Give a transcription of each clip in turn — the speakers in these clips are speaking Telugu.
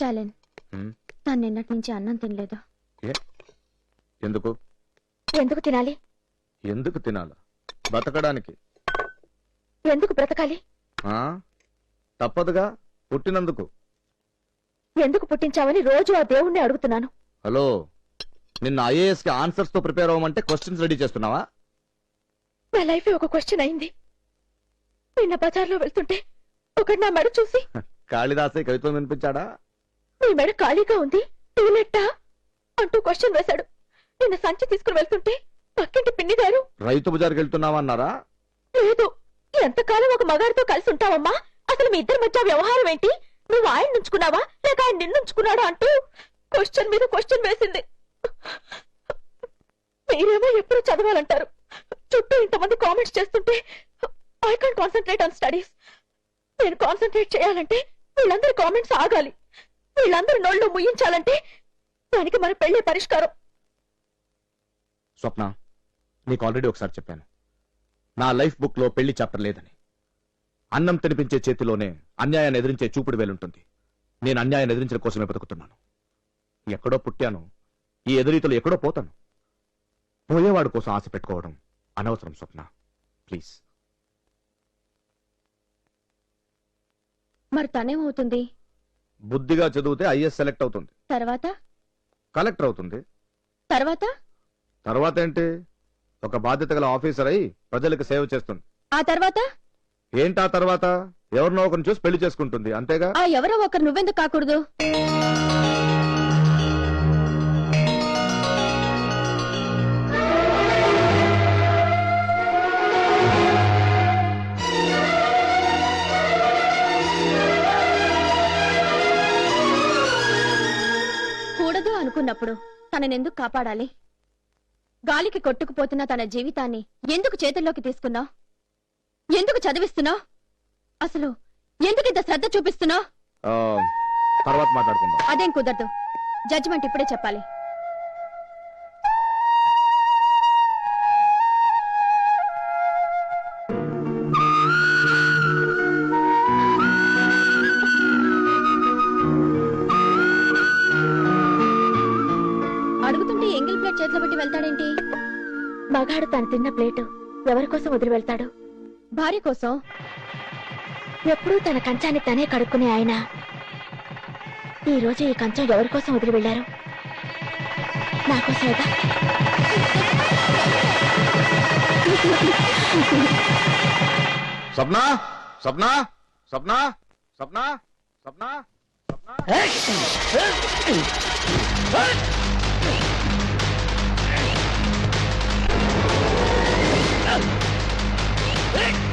స్టాలిన్. ఉమ్, తను నిన్నటి నుంచి అన్నం తినలేదు? ఎందుకు? ఎందుకు తినాలి? ఎందుకు తినాల? బతకడానికి. ఎందుకు బ్రతకాలి? ఆ? తప్పదుగా పుట్టినందుకు. ఎందుకు పుట్టించావని రోజు ఆ దేవుణ్ణి అడుగుతున్నాను. హలో నిన్న ఐఏఎస్కి ఆన్సర్స్తో ప్రిపేర్ అవ్వమంటే క్వశ్చన్స్ రెడీ చేస్తున్నావా? నా లైఫ్ ఒక క్వశ్చన్ అయింది. నిన్న బజార్లో వెళ్తుంటే ఒకడు నా మెడ చూసి కాళిదాసే కవిత్వం వినిపించాడా? నీ మెడ ఖాళీగా ఉంది టూలెట్టా అంటూ క్వశ్చన్ వేశాడు. నిన్న సంచి తీసుకుని వెళ్తుంటే పక్కింటి పిన్ని గారు రైతు బజార్కి వెళ్తున్నావా అన్నారా లేదు. ఎంతకాలం ఒక మగాడితో కలిసి ఉంటావమ్మా? అసలు మీ ఇద్దరి మధ్య వ్యవహారం ఏంటి? నువ్వు ఆయన ఉంచుకున్నావా? లేక ఆయన నిన్నుంచుకున్నాడా అంటూ క్వశ్చన్ మీద క్వశ్చన్ వేసింది. మీరేమో ఎప్పుడు చదవాలంటారు. చుట్టూ ఇంతమంది కామెంట్స్ చేస్తుంటే I can concentrate on studies నేను కాన్సన్ట్రేట్ చేయాలంటే వీళ్ళందరి కామెంట్స్ ఆగాలి. వీళ్ళందరి నోళ్ళు ముయించాలంటే దానికి మన పెళ్ళే పరిష్కారం. స్వప్న నీకు ఆల్రెడీ ఒకసారి చెప్పాను. నా లైఫ్ బుక్లో పెళ్ళి చాప్టర్ లేదని. అన్నం తినిపించే చేతిలోనే అన్యాయాన్ని ఎదిరించే చూపుడు వేలుంటుంది. నేను అన్యాయాన్ని ఎదిరించడం కోసమే బతుకుతున్నాను. ఎక్కడో పుట్టాను. ఈ ఎదురీతలు ఎక్కడో పోతాను. పోయేవాడు కోసం ఆశ పెట్టుకోవడం అనవసరం స్వప్న. ప్లీజ్. మరి తనేమవుతుంది? బుద్ధిగా చదివితే ఐఎస్ సెలెక్ట్ అవుతుంది. తర్వాత? కలెక్టర్ అవుతుంది. తర్వాత? తర్వాత ఏంటి? ఒక బాధ్యత గల ఆఫీసర్ అయి ప్రజలకు సేవ చేస్తుంది. ఆ తర్వాత? ఏంటా తర్వాత? ఎవరినో ఒకరిని చూసి పెళ్ళి చేసుకుంటుంది. అంతేగా? ఆ ఎవరో ఒకరు నువ్వెందుకు కాకూడదు? అనుకున్నప్పుడు తననెందుకు కాపాడాలి? గాలికి కొట్టుకుపోతున్న తన జీవితాన్ని ఎందుకు చేతుల్లోకి తీసుకున్నావు? ఎందుకు చదివిస్తున్నావు? అసలు ఎందుకు ఇంత శ్రద్ధ చూపిస్తున్నావు? ఆ, తర్వాత మాట్లాడుకుందాం. అదేం కుదరదు. జడ్జిమెంట్ ఇప్పుడే చెప్పాలి. ప్లేట్ చేతిలో పెట్టి వెళ్తాడేంటి? మగాడు తను తిన్న ప్లేటు ఎవరి కోసం వదిలి వెళ్తాడు? భార్య కోసం? ఎప్పుడూ తన కంచాన్ని తనే కడుక్కునే ఆయన. ఈ రోజు ఈ కంచం ఎవరి కోసం వదిలి వెళ్ళారు నా కోసమేగా స్వప్న? స్వప్న? స్వప్న? స్వప్న? స్వప్న? స్వప్న? Hey!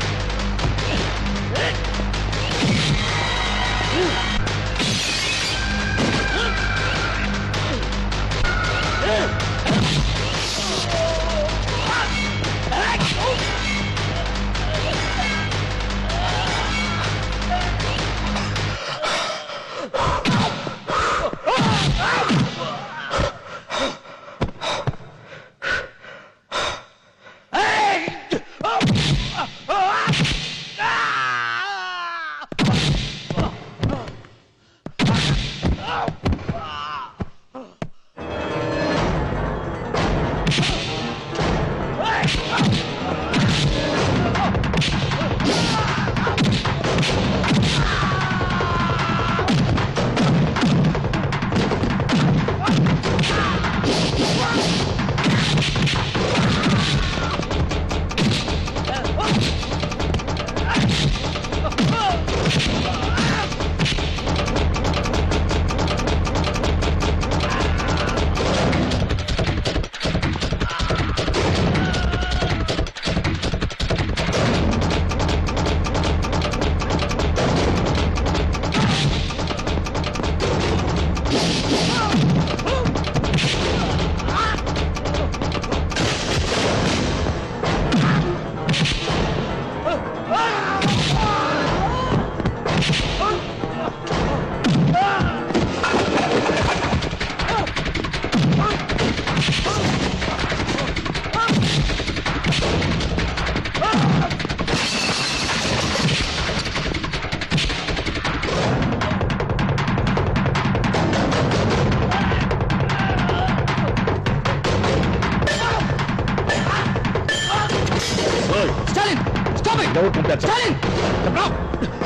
పంపారు?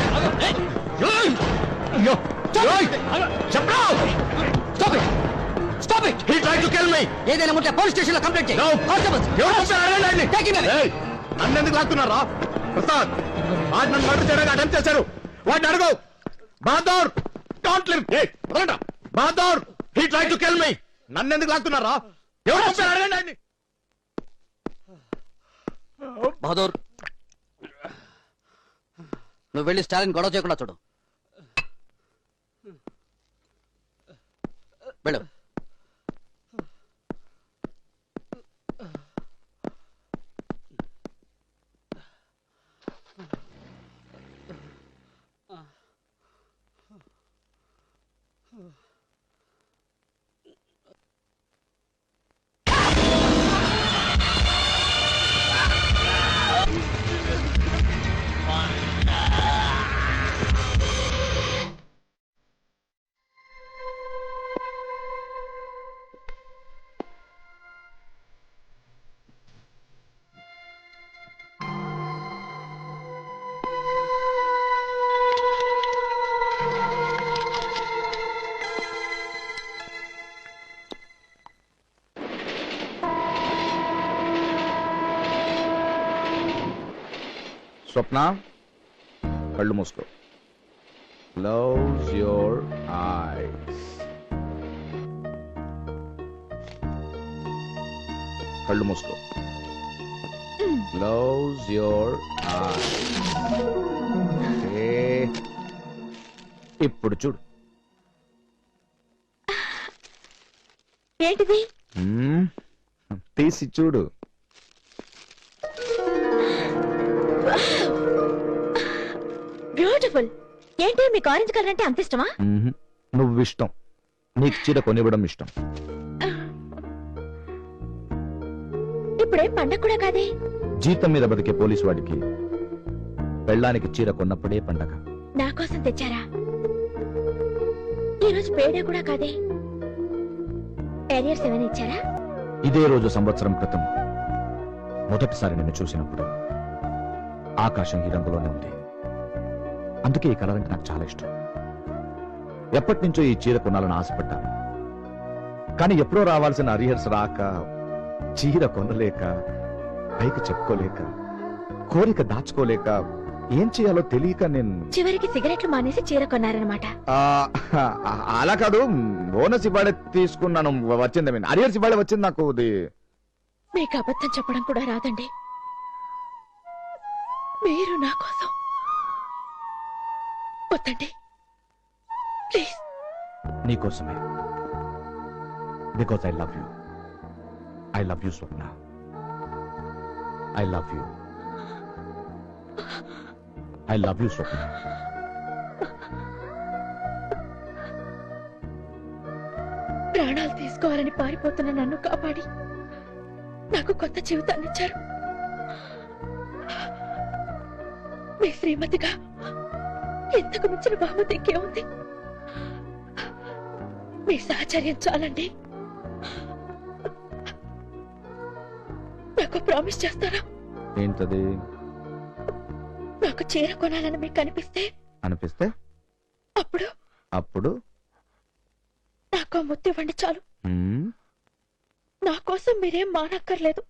అడగండి ఆయన్ని. Take him away. ఏయ్! నన్ను ఎందుకు లాక్కున్నారా ప్రసాద్ వాడు నన్ను మర్డర్ చేయడానికి అటెంప్ట్ చేశారు వాడిని అడుగు Bahadur don't leave Bahadur he try to kill me నన్ను ఎందుకు లాక్కున్నారా ఎవరు పంపారు? అడగండి ఆయన్ని. బహదూర్ నువ్వు వెళ్ళి స్టాలిన్ గొడవ చేయకుండా చూడు వెళ్ళు Oh. స్వప్న కళ్ళు మూసుకో. క్లోజ్ యోర్ ఐస్ కళ్ళు మూసుకో. క్లోజ్ యోర్ ఐస్ ఇప్పుడు చూడు. ఏంటిది. తీసి చూడు. బ్యూటిఫుల్ ఏంటి మీకు ఆరెంజ్ కలర్ అంటే అంత ఇష్టమా. నువ్వు ఇష్టం. నీకు చీర కొనివ్వడం ఇష్టం. ఇప్పుడేం పండగ కూడా కాదే? జీతం మీద బతికే పోలీసు వాడికి పెళ్ళానికి చీర కొన్నప్పుడే పండగ. నా కోసం తెచ్చారా? ఈ రోజు పేడే కూడా కాదే. ఏమైనా ఇచ్చారా? ఇదే రోజు సంవత్సరం క్రితం మొదటిసారి నిన్ను చూసినప్పుడు ఆకాశం ఈ రంగులోనే ఉంది. అందుకే ఈ కలర్ అంటే నాకు చాలా ఇష్టం. ఎప్పటి నుంచో ఈ చీర కొనాలని ఆశపడ్డాను కానీ ఎప్పుడో రావాల్సిన అరియర్స్ రాక చీర కొనలేక పైకి చెప్పుకోలేక కోరిక దాచుకోలేక ఏం చేయాలో తెలియక నేను చివరికి సిగరెట్లు మానేసి చీర కొన్నారనమాట అలా కాదు బోనస్ ఇవాళ తీసుకున్నాను వచ్చింది అరియర్స్ ఇవాళ వచ్చింది నాకు మీకు అబద్ధం చెప్పడం కూడా రాదండి. మీరు నా కోసం వద్దండి ప్లీజ్. నీకోసమే. Because I love you I love you Swapna I love you I love you Swapna ప్రాణాలు తీసుకోవాలని పారిపోతున్న నన్ను కాపాడి నాకు కొత్త జీవితాన్ని ఇచ్చారు. మీ శ్రీమతిగా ఇంతకు మించిన బహుమతి ఇంకేముంది? మీ సహచర్యం చాలండి. నాకు ప్రామిస్ చేస్తారా? ఏంటది? నాకు చీర కొనాలని మీకు అనిపిస్తే? అనిపిస్తే? అప్పుడు? అప్పుడు? నాకు ముద్దు ఇవ్వండి చాలు. నా కోసం మీరేం మానక్కర్లేదు.